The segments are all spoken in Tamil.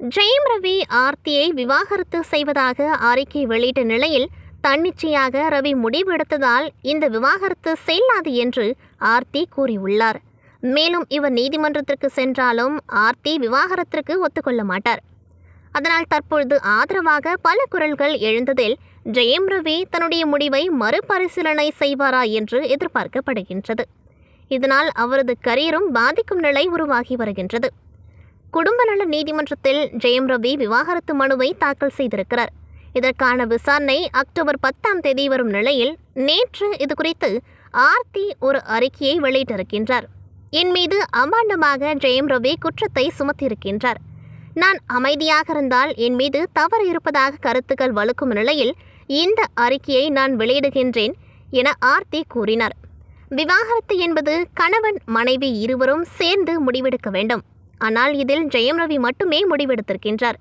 ஜெயம் ரவி ஆர்த்தியை விவாகரத்து செய்வதாக அறிக்கை வெளியிட்ட நிலையில் தன்னிச்சையாக ரவி முடிவெடுத்ததால் இந்த விவாகரத்து செல்லாது என்று ஆர்த்தி கூறியுள்ளார். மேலும் இவர் நீதிமன்றத்திற்கு சென்றாலும் ஆர்த்தி விவாகரத்திற்கு ஒத்துக்கொள்ள மாட்டார். அதனால் தற்பொழுது ஆதரவாக பல குரல்கள் எழுந்ததில் ஜெயம் ரவி தன்னுடைய முடிவை மறுபரிசீலனை செய்வாரா என்று எதிர்பார்க்கப்படுகின்றது. இதனால் அவரது கரியரும் பாதிக்கும் நிலை உருவாகி வருகின்றது. குடும்ப நல நீதிமன்றத்தில் ஜெயம் ரவி விவாகரத்து மனுவை தாக்கல் செய்திருக்கிறார். இதற்கான விசாரணை அக்டோபர் பத்தாம் தேதி வரும் நிலையில் நேற்று இது குறித்து ஆர்த்தி ஒரு அறிக்கையை வெளியிட்டிருக்கின்றார். என் மீது அமாண்டமாக ஜெயம் ரவி குற்றத்தை சுமத்தியிருக்கின்றார். நான் அமைதியாக இருந்தால் என் மீது தவறு இருப்பதாக கருத்துக்கள் வலுக்கும் நிலையில் இந்த அறிக்கையை நான் வெளியிடுகின்றேன் என ஆர்த்தி கூறினார். விவாகரத்து என்பது கணவன் மனைவி இருவரும் சேர்ந்து முடிவெடுக்க வேண்டும். ஆனால் இதில் ஜெயம் ரவி மட்டுமே முடிவெடுத்திருக்கின்றார்.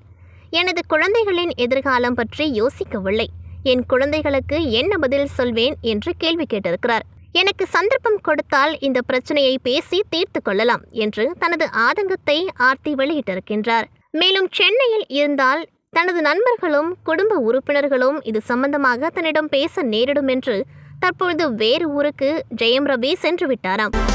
எனது குழந்தைகளின் எதிர்காலம் பற்றி யோசிக்கவில்லை. என் குழந்தைகளுக்கு என்ன பதில் சொல்வேன் என்று கேள்வி கேட்டிருக்கிறார். எனக்கு சந்தர்ப்பம் கொடுத்தால் இந்த பிரச்சனையை பேசி தீர்த்து கொள்ளலாம் என்று தனது ஆதங்கத்தை ஆர்த்தி வெளியிட்டிருக்கின்றார். மேலும் சென்னையில் இருந்தால் தனது நண்பர்களும் குடும்ப உறுப்பினர்களும் இது சம்பந்தமாக தன்னிடம் பேச நேரிடும் என்று தற்பொழுது வேறு ஊருக்கு ஜெயம் ரவி சென்று விட்டாராம்.